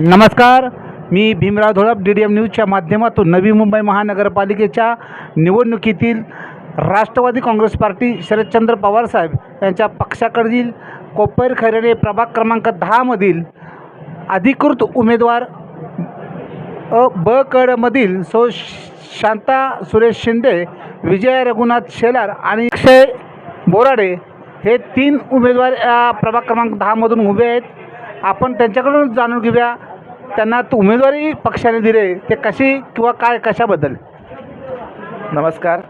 नमस्कार मी Bhimrao Dholap D D M न्यूजच्या माध्यमातून नवी मुंबई महानगरपालिकेच्या निवडणुकीतील राष्ट्रवादी काँग्रेस पार्टी शरदचंद्र पवारसाहेब यांच्या पक्षाकडील कोपर खैरणे प्रभाग क्रमांक दहामधील अधिकृत उमेदवार अ ब कडमधील सो शांता सुरेश शिंदे विजय रघुनाथ शेलार आणि अक्षय बोराडे हे तीन उमेदवार या प्रभाग क्रमांक दहामधून उभे आहेत. आपण त्यांच्याकडून जाणून घेऊया त्यांना उमेदवारी पक्षाने दिले ते कशी किंवा काय कशाबद्दल? नमस्कार.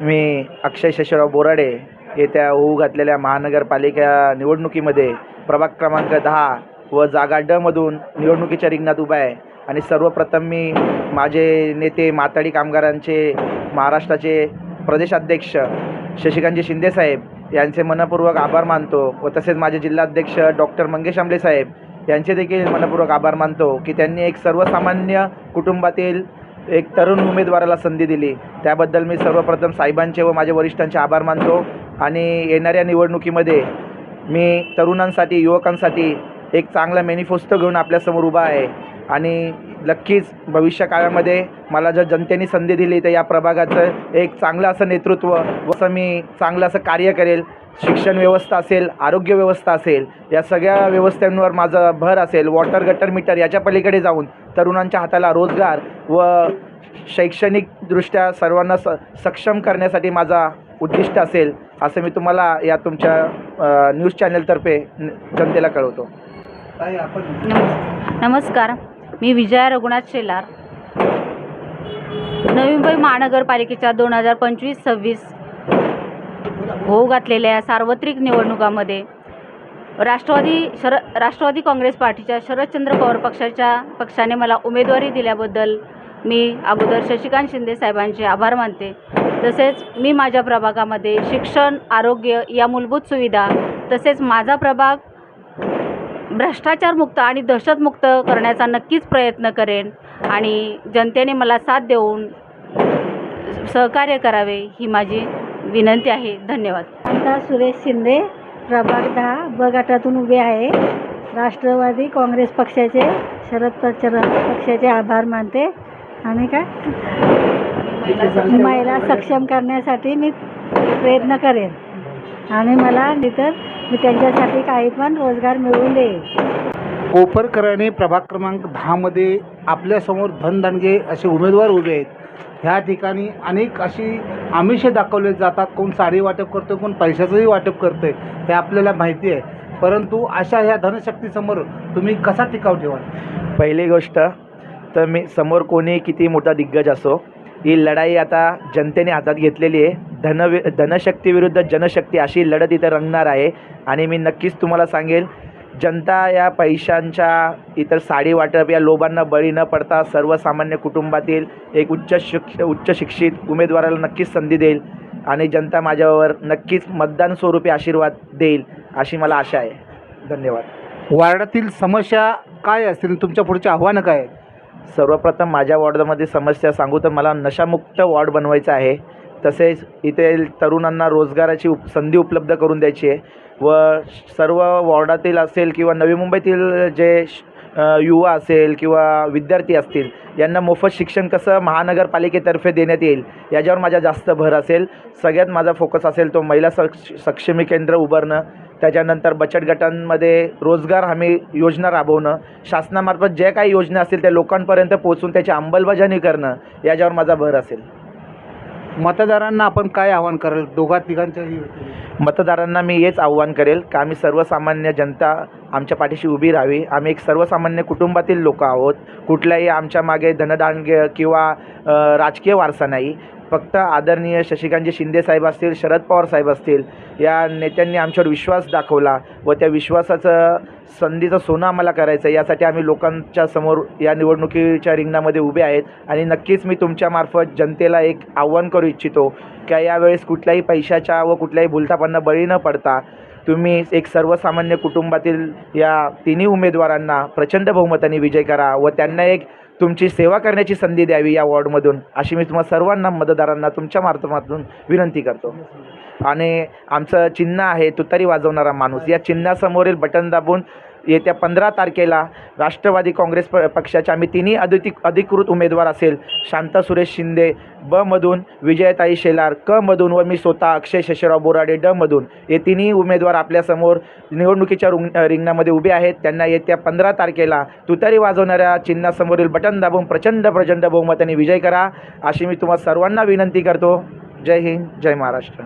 मी अक्षय शशीराव बोराडे येत्या होऊ घातलेल्या महानगरपालिका निवडणुकीमध्ये प्रभाग क्रमांक दहा व जागा डमधून निवडणुकीच्या रिंगणात उभा आहे. आणि सर्वप्रथम मी माझे नेते माताडी कामगारांचे महाराष्ट्राचे प्रदेशाध्यक्ष शशिकांतजी शिंदेसाहेब यांचे मनपूर्वक आभार मानतो व तसेच माझे जिल्हाध्यक्ष डॉक्टर मंगेश आंबले साहेब यांचे देखील मनपूर्वक आभार मानतो की त्यांनी एक सर्वसामान्य कुटुंबातील एक तरुण उमेदवाराला संधी दिली. त्याबद्दल मी सर्वप्रथम साहेबांचे व माझ्या वरिष्ठांचे आभार मानतो आणि येणाऱ्या निवडणुकीमध्ये मी तरुणांसाठी युवकांसाठी एक चांगला मॅनिफेस्टो घेऊन आपल्यासमोर उभा आहे आणि नक्कीच भविष्य काळामध्ये मला जर जनतेने संधी दिली तर या प्रभागाचं एक चांगलं असं नेतृत्व व असं मी चांगलं असं कार्य करेल. शिक्षण व्यवस्था असेल आरोग्य व्यवस्था असेल या सगळ्या व्यवस्थांवर माझं भर असेल वॉटर गटर मीटर याच्या पलीकडे जाऊन तरुणांच्या हाताला रोजगार व शैक्षणिकदृष्ट्या सर्वांना स सक्षम करण्यासाठी माझा उद्दिष्ट असेल असं मी तुम्हाला या तुमच्या न्यूज चॅनलतर्फे जनतेला कळवतो. नमस् नमस्कार. मी विजया रघुनाथ शेलार. नवी मुंबई महानगरपालिकेच्या दोन हजार पंचवीस सव्वीस होऊ घातलेल्या सार्वत्रिक निवडणुकामध्ये राष्ट्रवादी शर राष्ट्रवादी काँग्रेस पार्टीच्या शरदचंद्र पवार पक्षाच्या पक्षाने मला उमेदवारी दिल्याबद्दल मी अगोदर शशिकांत शिंदे साहेबांचे आभार मानते. तसेच मी माझ्या प्रभागामध्ये शिक्षण आरोग्य या मूलभूत सुविधा तसेच माझा प्रभाग भ्रष्टाचारमुक्त आणि दहशतमुक्त करण्याचा नक्कीच प्रयत्न करेन आणि जनतेने मला साथ देऊन सहकार्य करावे ही माझी विनंती आहे. धन्यवाद. आता सुरेश शिंदे प्रभाग दहा ब गटातून उभे आहे. राष्ट्रवादी काँग्रेस पक्षाचे शरद पचर पक्षाचे आभार मानते. आणि काय? महिला सक्षम करण्यासाठी मी प्रयत्न करेन. आणि मला तर मी त्यांच्यासाठी काही पण रोजगार मिळवून देईन. कोपर खैरणे प्रभाग क्रमांक दहामध्ये आपल्यासमोर धनदांडगे असे उमेदवार उभे आहेत. ह्या ठिकाणी अनेक अशी आमिषे दाखवले जातात. कोण साडी वाटप करतो कोण पैशाचंही वाटप करतं आहे हे आपल्याला माहिती आहे. परंतु अशा ह्या धनशक्तीसमोर तुम्ही कसा टिकाव ठेवाल? पहिली गोष्ट तर मी समोर कोणी किती मोठा दिग्गज असो ही लढाई आता जनतेने हातात घेतलेली आहे. धन धनशक्ती विरुद्ध जनशक्ती अशी लढत इथं रंगणार आहे. आणि मी नक्कीच तुम्हाला सांगेल जनता या पैशांच्या इतर साडी वाटप या लोभांना बळी न पडता सर्वसामान्य कुटुंबातील एक उच्च शिक्ष उच्च शिक्षित उमेदवाराला नक्कीच संधी देईल आणि जनता माझ्यावर नक्कीच मतदान स्वरूपी आशीर्वाद देईल अशी मला आशा आहे. धन्यवाद. वार्डातील समस्या काय असतील? तुमच्या पुढचे आव्हानं काय आहेत? सर्वप्रथम माझ्या वॉर्डमध्ये समस्या सांगू तर मला नशामुक्त वॉर्ड बनवायचं आहे. तसेच इथे तरुणांना रोजगाराची उप संधी उपलब्ध करून द्यायची आहे. व सर्व वॉर्डातील असेल किंवा नवी मुंबईतील जे श- युवा असेल किंवा विद्यार्थी असतील यांना मोफत शिक्षण कसं महानगरपालिकेतर्फे देण्यात येईल याच्यावर माझा जास्त भर असेल. सगळ्यात माझा फोकस असेल तो महिला सक्ष सक्षमी केंद्र उभारणं त्याच्यानंतर बचत गटांमध्ये रोजगार हमी योजना राबवणं शासनामार्फत ज्या काही योजना असतील त्या लोकांपर्यंत पोहोचून त्याची अंमलबजावणी करणं याच्यावर माझा भर असेल. मतदारांना आपण काय आव्हान कराल? दोघा तिघांच्याही मतदारांना मी हेच आव्हान करेल का आम्ही सर्वसामान्य जनता आमच्या पाठीशी उभी राहावी. आम्ही एक सर्वसामान्य कुटुंबातील लोक आहोत. कुठल्याही आमच्या मागे धनदानग्य किंवा राजकीय वारसा नाही. फक्त आदरणीय शशिकांतजी शिंदे साहेब असतील शरद पवार साहेब असतील या नेत्यांनी आमच्यावर विश्वास दाखवला व त्या विश्वासाचं संधीचं सोनं आम्हाला करायचं आहे यासाठी आम्ही लोकांच्या समोर या निवडणुकीच्या रिंगणामध्ये उभे आहेत आणि नक्कीच मी तुमच्यामार्फत जनतेला एक आव्हान करू इच्छितो की यावेळेस कुठल्याही पैशाच्या व कुठल्याही भुलतापांना बळी न पडता तुम्ही एक सर्वसामान्य कुटुंबातील या तिन्ही उमेदवारांना प्रचंड बहुमताने विजय करा व त्यांना एक तुमची सेवा करण्याची संधी द्यावी या वॉर्डमधून अशी मी तुम्हाला सर्वांना मतदारांना तुमच्या माध्यमातून विनंती करतो. आणि आमचं चिन्ह आहे तुतारी वाजवणारा माणूस. या चिन्हासमोरील बटन दाबून येत्या पंधरा तारखेला राष्ट्रवादी काँग्रेस प पक्षाचे आम्ही तिन्ही अधिक अधिकृत उमेदवार असेल. शांता सुरेश शिंदे ब मधून विजयताई शेलार क मधून व मी स्वतः अक्षय शशराव बोराडे ड मधून. हे तिन्ही उमेदवार आपल्यासमोर निवडणुकीच्या रुंग रिंगणामध्ये उभे आहेत. त्यांना येत्या पंधरा तारखेला तुतारी वाजवणाऱ्या चिन्हासमोरील बटन दाबून प्रचंड प्रचंड बहुमताने विजय करा. अशी मी तुम्हा सर्वांना विनंती करतो. जय हिंद जय महाराष्ट्र.